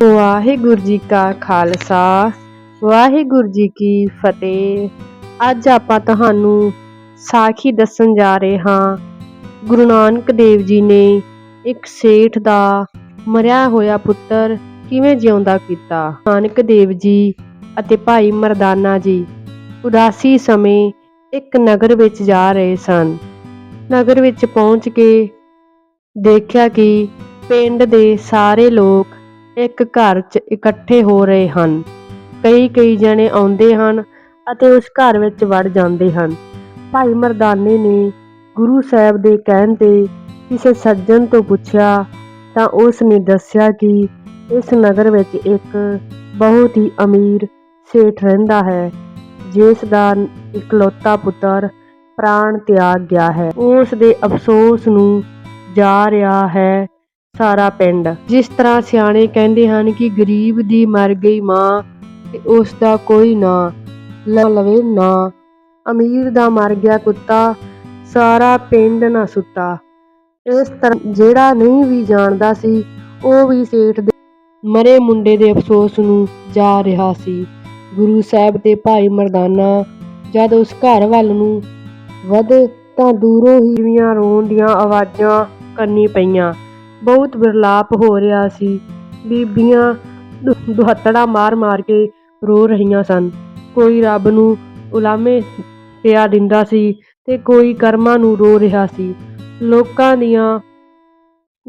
ਵਾਹਿਗੁਰੂ ਜੀ ਕਾ ਖਾਲਸਾ, ਵਾਹਿਗੁਰੂ ਜੀ ਕੀ ਫਤਿਹ। ਅੱਜ ਆਪਾਂ ਤੁਹਾਨੂੰ ਸਾਖੀ ਦੱਸਣ ਜਾ ਰਹੇ ਹਾਂ। ਗੁਰੂ ਨਾਨਕ ਦੇਵ ਜੀ ਨੇ ਇੱਕ ਸੇਠ ਦਾ ਮਰਿਆ ਹੋਇਆ ਪੁੱਤਰ ਕਿਵੇਂ ਜਿਉਂਦਾ ਕੀਤਾ? ਨਾਨਕ ਦੇਵ ਜੀ ਅਤੇ ਭਾਈ ਮਰਦਾਨਾ ਜੀ ਉਦਾਸੀ ਸਮੇਂ ਇੱਕ ਨਗਰ ਵਿੱਚ ਜਾ ਰਹੇ ਸਨ। ਨਗਰ ਵਿੱਚ ਪਹੁੰਚ ਕੇ ਦੇਖਿਆ ਕਿ ਪਿੰਡ ਦੇ ਸਾਰੇ ਲੋਕ ਇੱਕ ਘਰ 'ਚ ਇਕੱਠੇ ਹੋ ਰਹੇ ਹਨ। ਕਈ ਕਈ ਜਣੇ ਆਉਂਦੇ ਹਨ ਅਤੇ ਉਸ ਘਰ ਵਿੱਚ ਵੜ ਜਾਂਦੇ ਹਨ। ਭਾਈ ਮਰਦਾਨੇ ਨੇ ਗੁਰੂ ਸਾਹਿਬ ਦੇ ਕਹਿਣ ਤੇ ਕਿਸੇ ਸੱਜਣ ਤੋਂ ਪੁੱਛਿਆ ਤਾਂ ਉਸ ਨੇ ਦੱਸਿਆ ਕਿ ਇਸ ਨਗਰ ਵਿੱਚ ਇੱਕ ਬਹੁਤ ਹੀ ਅਮੀਰ ਸੇਠ ਰਹਿੰਦਾ ਹੈ, ਜਿਸ ਦਾ ਇਕਲੌਤਾ ਪੁੱਤਰ ਪ੍ਰਾਣ ਤਿਆਗ ਗਿਆ ਹੈ। ਉਸ ਦੇ ਅਫਸੋਸ ਨੂੰ ਜਾ ਰਿਹਾ ਹੈ ਸਾਰਾ ਪਿੰਡ। ਜਿਸ ਤਰ੍ਹਾਂ ਸਿਆਣੇ ਕਹਿੰਦੇ ਹਨ ਕਿ ਗਰੀਬ ਦੀ ਮਰ ਗਈ ਮਾਂ ਤੇ ਉਸ ਦਾ ਕੋਈ ਨਾ ਲਵੇ ਨਾ। ਅਮੀਰ ਦਾ ਮਰ ਗਿਆ ਕੁੱਤਾ, ਸਾਰਾ ਪਿੰਡ ਨਾ ਸੁੱਤਾ। ਇਸ ਤਰ੍ਹਾਂ ਜਿਹੜਾ ਨਹੀਂ ਵੀ ਜਾਣਦਾ ਸੀ, ਉਹ ਵੀ ਸੇਠ ਦੇ ਮਰੇ ਮੁੰਡੇ ਦੇ ਅਫਸੋਸ ਨੂੰ ਜਾ ਰਿਹਾ ਸੀ। ਗੁਰੂ ਸਾਹਿਬ ਤੇ ਭਾਈ ਮਰਦਾਨਾ ਜਦ ਉਸ ਘਰ ਵੱਲ ਨੂੰ ਵਧੇ ਤਾਂ ਦੂਰੋਂ ਹੀ ਜਿਹੀਆਂ ਰੋਣ ਦੀਆਂ ਆਵਾਜ਼ਾਂ ਕੰਨੀ ਪਈਆਂ। ਬਹੁਤ ਵਿਰਲਾਪ ਹੋ ਰਿਹਾ ਸੀ। ਬੀਬੀਆਂ ਦੁ- ਦੁਹੱਤੜਾ ਮਾਰ ਮਾਰ ਕੇ ਰੋ ਰਹੀਆਂ ਸਨ। ਕੋਈ ਰੱਬ ਨੂੰ ਉਲਾਮੇ ਪਿਆ ਦਿੰਦਾ ਸੀ ਤੇ ਕੋਈ ਕਰਮਾਂ ਨੂੰ ਰੋ ਰਿਹਾ ਸੀ। ਲੋਕਾਂ ਦੀਆਂ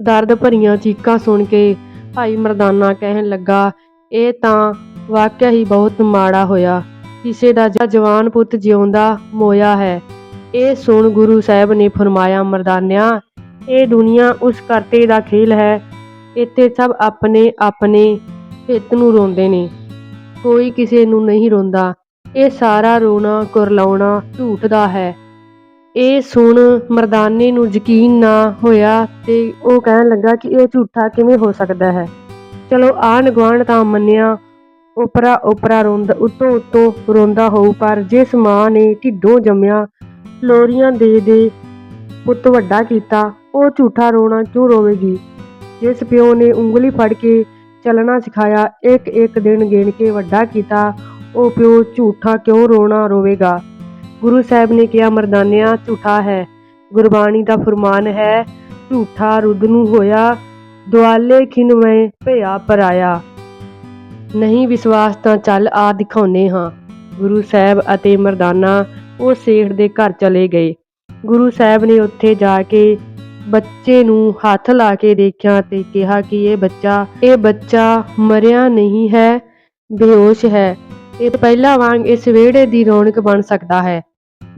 ਦਰਦ ਭਰੀਆਂ ਚੀਕਾਂ ਸੁਣ ਕੇ ਭਾਈ ਮਰਦਾਨਾ ਕਹਿਣ ਲੱਗਾ, ਇਹ ਤਾਂ ਵਾਕਿਆ ਹੀ ਬਹੁਤ ਮਾੜਾ ਹੋਇਆ। ਕਿਸੇ ਦਾ ਜਵਾਨ ਪੁੱਤ ਜਿਉਂਦਾ ਮੋਇਆ ਹੈ। ਇਹ ਸੁਣ ਗੁਰੂ ਸਾਹਿਬ ਨੇ ਫਰਮਾਇਆ, ਮਰਦਾਨਿਆ ਇਹ ਦੁਨੀਆ ਉਸ ਕਰਤੇ ਦਾ ਖੇਲ ਹੈ। ਇੱਥੇ ਸਭ ਆਪਣੇ ਆਪਣੇ ਹਿੱਤ ਨੂੰ ਰੋਂਦੇ ਨੇ। ਕੋਈ ਕਿਸੇ ਨੂੰ ਨਹੀਂ ਰੋਂਦਾ। ਇਹ ਸਾਰਾ ਰੋਣਾ, ਕੁਰਲਾਉਣਾ ਝੂਠ ਦਾ ਹੈ। ਇਹ ਸੁਣ ਮਰਦਾਨੇ ਨੂੰ ਯਕੀਨ ਨਾ ਹੋਇਆ ਤੇ ਉਹ ਕਹਿਣ ਲੱਗਾ ਕਿ ਇਹ ਝੂਠਾ ਕਿਵੇਂ ਹੋ ਸਕਦਾ ਹੈ। ਚਲੋ ਆਂਢ ਗੁਆਂਢ ਤਾਂ ਮੰਨਿਆ, ਉਪਰਾ ਉਪਰਾ ਰੋਂਦਾ, ਉਤੋਂ ਉਤੋਂ ਰੋਂਦਾ ਹੋਊ, ਪਰ ਜਿਸ ਮਾਂ ਨੇ ਢਿੱਡੋਂ ਜੰਮਿਆ, ਲੋਰੀਆਂ ਦੇ ਦੇ ਪੁੱਤ ਵੱਡਾ ਕੀਤਾ, ਉਹ ਝੂਠਾ ਰੋਣਾ ਕਿਉਂ ਰੋਵੇਗੀ? ਜਿਸ ਪਿਓ ਨੇ ਉਂਗਲੀ ਫੜ ਕੇ ਚੱਲਣਾ ਸਿਖਾਇਆ ਇੱਕ ਇੱਕ ਦਿਨ ਗਿਣ ਕੇ ਵੱਡਾ ਕੀਤਾ, ਉਹ ਪਿਓ ਝੂਠਾ ਕਿਉਂ ਰੋਣਾ ਰੋਵੇਗਾ? ਗੁਰੂ ਸਾਹਿਬ ਨੇ ਕਿਹਾ, ਮਰਦਾਨਿਆ, ਝੂਠਾ ਹੈ। ਗੁਰਬਾਣੀ ਦਾ ਫਰਮਾਨ ਹੈ, ਝੂਠਾ ਰੁੱਧ ਨੂੰ ਹੋਇਆ, ਦੁਆਲੇ ਖਿਨਵੇਂ ਭਇਆ ਪਰਾਇਆ ਨਹੀਂ ਵਿਸ਼ਵਾਸ ਤਾਂ ਚੱਲ ਆ ਦਿਖਾਉਨੇ ਹਾਂ। ਗੁਰੂ ਸਾਹਿਬ ਅਤੇ ਮਰਦਾਨਾ ਉਹ ਸੇਠ ਦੇ ਘਰ ਚਲੇ ਗਏ। ਗੁਰੂ ਸਾਹਿਬ ਨੇ ਉੱਥੇ ਜਾ ਕੇ ਬੱਚੇ ਨੂੰ ਹੱਥ ਲਾ ਕੇ ਦੇਖਿਆ ਤੇ ਕਿਹਾ ਕਿ ਇਹ ਬੱਚਾ ਇਹ ਬੱਚਾ ਮਰਿਆ ਨਹੀਂ ਹੈ, ਬੇਹੋਸ਼ ਹੈ। ਇਹ ਪਹਿਲਾਂ ਵਾਂਗ ਇਸ ਵਿਹੜੇ ਦੀ ਰੌਣਕ ਬਣ ਸਕਦਾ ਹੈ,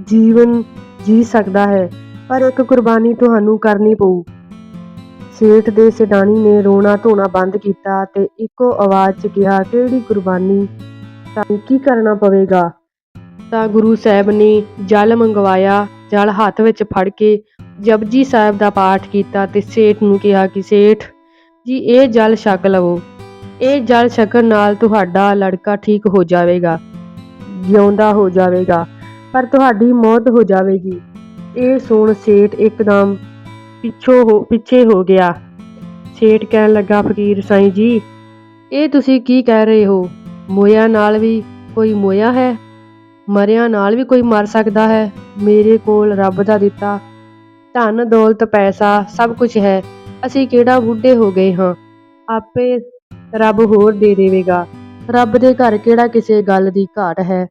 ਜੀਵਨ ਜੀ ਸਕਦਾ ਹੈ, ਪਰ ਇੱਕ ਕੁਰਬਾਨੀ ਤੁਹਾਨੂੰ ਕਰਨੀ ਪਊ। ਸੇਠ ਦੇ ਸਿਡਾਣੀ ਨੇ ਰੋਣਾ ਧੋਣਾ ਬੰਦ ਕੀਤਾ ਤੇ ਇੱਕੋ ਆਵਾਜ਼ 'ਚ ਕਿਹਾ, ਕਿਹੜੀ ਕੁਰਬਾਨੀ? ਸਾਨੂੰ ਕੀ ਕਰਨਾ ਪਵੇਗਾ? ਤਾਂ ਗੁਰੂ ਸਾਹਿਬ ਨੇ ਜਲ ਮੰਗਵਾਇਆ, ਜਲ ਹੱਥ ਵਿੱਚ ਫੜ ਕੇ ਜਪਜੀ ਸਾਹਿਬ ਦਾ ਪਾਠ ਕੀਤਾ ਤੇ ਸੇਠ ਨੂੰ ਕਿਹਾ ਕਿ ਸੇਠ ਜੀ, ਇਹ ਜਲ ਛਕ ਲਵੋ। ਇਹ ਜਲ ਛਕਣ ਨਾਲ ਤੁਹਾਡਾ ਲੜਕਾ ਠੀਕ ਹੋ ਜਾਵੇਗਾ, ਜਿਉਂਦਾ ਹੋ ਜਾਵੇਗਾ, ਪਰ ਤੁਹਾਡੀ ਮੌਤ ਹੋ ਜਾਵੇਗੀ। ਇਹ ਸੁਣ ਸੇਠ ਇੱਕਦਮ ਪਿੱਛੋਂ ਹੋ, ਪਿੱਛੇ ਹੋ ਗਿਆ। ਸੇਠ ਕਹਿਣ ਲੱਗਾ, ਫਕੀਰ ਸਾਈਂ ਜੀ, ਇਹ ਤੁਸੀਂ ਕੀ ਕਹਿ ਰਹੇ ਹੋ? ਮੋਇਆ ਨਾਲ ਵੀ ਕੋਈ ਮੋਇਆ ਹੈ? ਮਰਿਆਂ ਨਾਲ ਵੀ ਕੋਈ ਮਰ ਸਕਦਾ ਹੈ। ਮੇਰੇ ਕੋਲ ਰੱਬ ਦਾ ਦਿੱਤਾ ਧਨ, ਦੌਲਤ, ਪੈਸਾ ਸਭ ਕੁਝ ਹੈ। ਅਸੀਂ ਕਿਹੜਾ ਬੁੱਢੇ ਹੋ ਗਏ ਹਾਂ? ਆਪੇ ਰੱਬ ਹੋਰ ਦੇ ਦੇਵੇਗਾ। ਰੱਬ ਦੇ ਘਰ ਕਿਹੜਾ ਕਿਸੇ ਗੱਲ ਦੀ ਘਾਟ ਹੈ?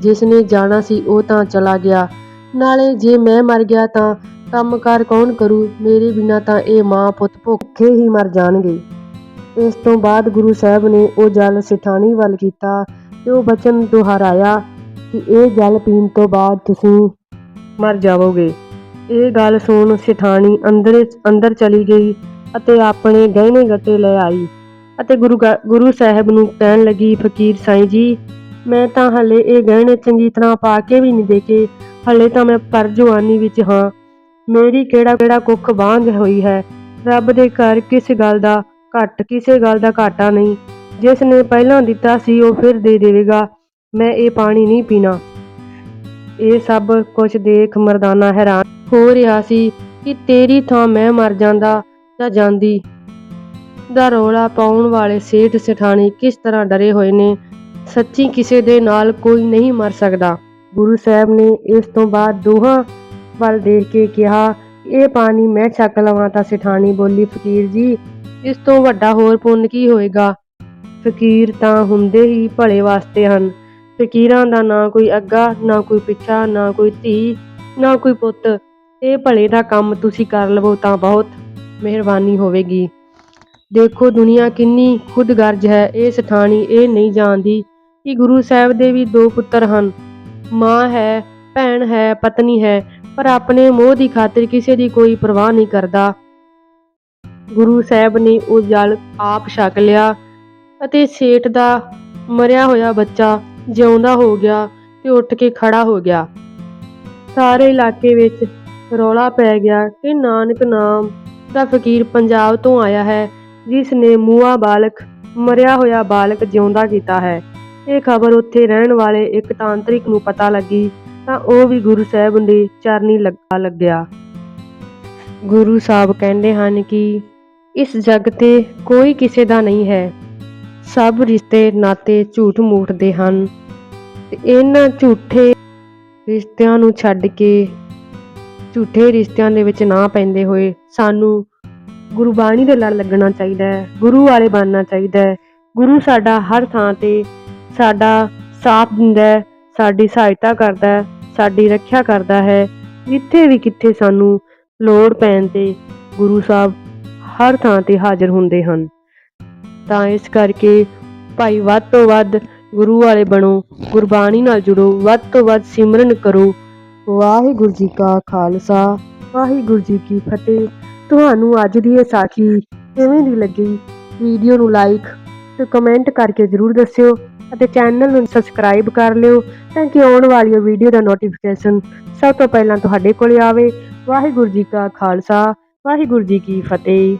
ਜਿਸ ਨੇ ਜਾਣਾ ਸੀ ਉਹ ਤਾਂ ਚਲਾ ਗਿਆ। ਨਾਲੇ ਜੇ ਮੈਂ ਮਰ ਗਿਆ ਤਾਂ ਕੰਮਕਾਰ ਕੌਣ ਕਰੂ? ਮੇਰੇ ਬਿਨਾ ਤਾਂ ਇਹ ਮਾਂ ਪੁੱਤ ਭੁੱਖੇ ਹੀ ਮਰ ਜਾਣਗੇ। ਇਸ ਤੋਂ ਬਾਅਦ ਗੁਰੂ ਸਾਹਿਬ ਨੇ ਉਹ ਜਲ ਸਿਠਾਣੀ ਵੱਲ ਕੀਤਾ ਤੇ ਉਹ ਬਚਨ ਦੁਹਰਾਇਆ। ਕਿ ਇਹ ਜਲ ਪੀਣ ਤੋਂ ਬਾਅਦ ਤੁਸੀਂ ਮਰ ਜਾਵੋਗੇ। ਇਹ ਗੱਲ ਸੁਣ ਸਿਠਾਣੀ ਅੰਦਰ ਅੰਦਰ ਚਲੀ ਗਈ ਅਤੇ ਆਪਣੇ ਗਹਿਣੇ ਗੱਟੇ ਲੈ ਆਈ ਅਤੇ ਗੁਰੂ ਗਾ- ਗੁਰੂ ਸਾਹਿਬ ਨੂੰ ਕਹਿਣ ਲੱਗੀ, ਫਕੀਰ ਸਾਈਂ ਜੀ, ਮੈਂ ਤਾਂ ਹਲੇ ਇਹ ਗਹਿਣੇ ਚੰਗੀ ਤਰ੍ਹਾਂ ਪਾ ਕੇ ਵੀ ਨਹੀਂ ਦੇਖੇ ਹਲੇ ਤਾਂ ਮੈਂ ਪਰ ਜਵਾਨੀ ਵਿੱਚ ਹਾਂ। ਮੇਰੀ ਕਿਹੜਾ ਕਿਹੜਾ ਕੁੱਖ ਬਾਂਝ ਹੋਈ ਹੈ? ਰੱਬ ਦੇ ਘਰ ਕਿਸ ਗੱਲ ਦਾ ਘੱਟ, ਕਿਸੇ ਗੱਲ ਦਾ ਘਾਟਾ ਨਹੀਂ। ਜਿਸ ਨੇ ਪਹਿਲਾਂ ਦਿੱਤਾ ਸੀ, ਉਹ ਫਿਰ ਦੇ ਦੇਵੇਗਾ। ਮੈਂ ਇਹ ਪਾਣੀ ਨਹੀਂ ਪੀਣਾ। ਇਹ ਸਭ ਕੁਝ ਦੇਖ ਮਰਦਾਨਾ ਹੈਰਾਨ ਹੋ ਰਿਹਾ ਸੀ ਕਿ ਤੇਰੀ ਥਾਂ ਮੈਂ ਮਰ ਜਾਂਦਾ ਜਾਂ ਜਾਂਦੀ। ਦਾ ਰੌਲਾ ਪਾਉਣ ਵਾਲੇ ਸੇਠ ਸੇਠਾਣੀ ਕਿਸ ਤਰ੍ਹਾਂ ਡਰੇ ਹੋਏ ਨੇ, ਸੱਚੀ ਕਿਸੇ ਦੇ ਨਾਲ ਕੋਈ ਨਹੀਂ ਮਰ ਸਕਦਾ। ਗੁਰੂ ਸਾਹਿਬ ਨੇ ਇਸ ਤੋਂ ਬਾਅਦ ਦੋਹਾਂ ਵੱਲ ਦੇਖ ਕੇ ਕਿਹਾ, ਇਹ ਪਾਣੀ ਮੈਂ ਛਕ ਲਵਾਂ, ਤਾਂ ਸੇਠਾਣੀ ਬੋਲੀ, ਫਕੀਰ ਜੀ, ਇਸ ਤੋਂ ਵੱਡਾ ਹੋਰ ਪੁੰਨ ਕੀ ਹੋਏਗਾ? ਫਕੀਰ ਤਾਂ ਹੁੰਦੇ ਹੀ ਭਲੇ ਵਾਸਤੇ ਹਨ। ਫਕੀਰਾਂ ਦਾ ਨਾ ਕੋਈ ਅੱਗਾ, ਨਾ ਕੋਈ ਪਿੱਛਾ, ਨਾ ਕੋਈ ਧੀ, ਨਾ ਕੋਈ ਪੁੱਤ। ਇਹ ਭਲੇ ਦਾ ਕੰਮ ਤੁਸੀਂ ਕਰ ਲਵੋ ਤਾਂ ਬਹੁਤ ਮਿਹਰਬਾਨੀ ਹੋਵੇਗੀ। ਦੇਖੋ ਦੁਨੀਆ ਕਿੰਨੀ ਖੁਦਗਰਜ ਹੈ, ਇਹ ਸਠਾਣੀ ਇਹ ਨਹੀਂ ਜਾਣਦੀ ਕਿ ਗੁਰੂ ਸਾਹਿਬ ਦੇ ਵੀ ਦੋ ਪੁੱਤਰ ਹਨ। ਮਾਂ ਹੈ, ਭੈਣ ਹੈ, ਪਤਨੀ ਹੈ, ਪਰ ਆਪਣੇ ਮੋਹ ਦੀ ਖਾਤਰ ਕਿਸੇ ਦੀ ਕੋਈ ਪਰਵਾਹ ਨਹੀਂ ਕਰਦਾ। ਗੁਰੂ ਸਾਹਿਬ ਨੇ ਉਹ ਜਲ ਆਪ ਛਕ ਲਿਆ ਅਤੇ ਸੇਠ ਦਾ ਮਰਿਆ ਹੋਇਆ ਬੱਚਾ ਜਿਉਂਦਾ ਹੋ ਗਿਆ ਤੇ ਉੱਠ ਕੇ ਖੜਾ ਹੋ ਗਿਆ। ਸਾਰੇ ਇਲਾਕੇ ਵਿੱਚ ਰੌਲਾ ਪੈ ਗਿਆ ਕਿ ਨਾਨਕ ਨਾਮ ਦਾ ਫਕੀਰ ਪੰਜਾਬ ਤੋਂ ਆਇਆ ਹੈ, ਜਿਸ ਨੇ ਮੂਆ ਬਾਲਕ, ਮਰਿਆ ਹੋਇਆ ਬਾਲਕ ਜਿਉਂਦਾ ਕੀਤਾ ਹੈ। ਇਹ ਖਬਰ ਉੱਥੇ ਰਹਿਣ ਵਾਲੇ ਇੱਕ ਤਾਂਤਰਿਕ ਨੂੰ ਪਤਾ ਲੱਗੀ ਤਾਂ ਉਹ ਵੀ ਗੁਰੂ ਸਾਹਿਬ ਦੇ ਚਰਨੀ ਲੱਗਾ ਲੱਗਿਆ। ਗੁਰੂ ਸਾਹਿਬ ਕਹਿੰਦੇ ਹਨ ਕਿ ਇਸ ਜਗ ਤੇ ਕੋਈ ਕਿਸੇ ਦਾ ਨਹੀਂ ਹੈ। ਸਭ ਰਿਸ਼ਤੇ ਨਾਤੇ ਝੂਠ ਮੂਠਦੇ ਹਨ। ਤੇ ਇਹਨਾਂ ਝੂਠੇ ਰਿਸ਼ਤਿਆਂ ਨੂੰ ਛੱਡ ਕੇ ਝੂਠੇ ਰਿਸ਼ਤਿਆਂ ਦੇ ਵਿੱਚ ਨਾ ਪੈਂਦੇ ਹੋਏ ਸਾਨੂੰ ਗੁਰਬਾਣੀ ਦੇ ਲੜ ਲੱਗਣਾ ਚਾਹੀਦਾ ਹੈ, ਗੁਰੂ ਵਾਲੇ ਬਣਨਾ ਚਾਹੀਦਾ ਹੈ। ਗੁਰੂ ਸਾਡਾ ਹਰ ਥਾਂ ਤੇ ਸਾਡਾ ਸਾਥ ਦਿੰਦਾ ਹੈ, ਸਾਡੀ ਸਹਾਇਤਾ ਕਰਦਾ ਹੈ, ਸਾਡੀ ਰੱਖਿਆ ਕਰਦਾ ਹੈ। ਜਿੱਥੇ ਵੀ ਕਿੱਥੇ ਸਾਨੂੰ ਲੋੜ ਪੈਣ ਤੇ ਗੁਰੂ ਸਾਹਿਬ ਹਰ ਥਾਂ ਤੇ ਹਾਜ਼ਰ ਹੁੰਦੇ ਹਨ। ਤਾਂ ਇਸ ਕਰਕੇ ਭਾਈ ਵੱਧ ਤੋਂ ਵੱਧ ਗੁਰੂ ਵਾਲੇ ਬਣੋ, ਗੁਰਬਾਣੀ ਨਾਲ ਜੁੜੋ, ਵੱਧ ਤੋਂ ਵੱਧ ਸਿਮਰਨ ਕਰੋ। ਵਾਹਿਗੁਰੂ ਜੀ ਕਾ ਖਾਲਸਾ, ਵਾਹਿਗੁਰੂ ਜੀ ਕੀ ਫਤਿਹ। ਤੁਹਾਨੂੰ ਅੱਜ ਦੀ ਇਹ ਸਾਖੀ ਕਿਵੇਂ ਦੀ ਲੱਗੀ? ਵੀਡੀਓ ਨੂੰ ਲਾਈਕ ਤੇ ਕਮੈਂਟ ਕਰਕੇ ਜਰੂਰ ਦੱਸਿਓ ਅਤੇ ਚੈਨਲ ਨੂੰ ਸਬਸਕ੍ਰਾਈਬ ਕਰ ਲਿਓ ਤਾਂ ਕਿ ਆਉਣ ਵਾਲੀਆਂ ਵੀਡੀਓ ਦਾ ਨੋਟੀਫਿਕੇਸ਼ਨ ਸਭ ਤੋਂ ਪਹਿਲਾਂ ਤੁਹਾਡੇ ਕੋਲ ਆਵੇ। ਵਾਹਿਗੁਰੂ ਜੀ ਕਾ ਖਾਲਸਾ, ਵਾਹਿਗੁਰੂ ਜੀ ਕੀ ਫਤਿਹ।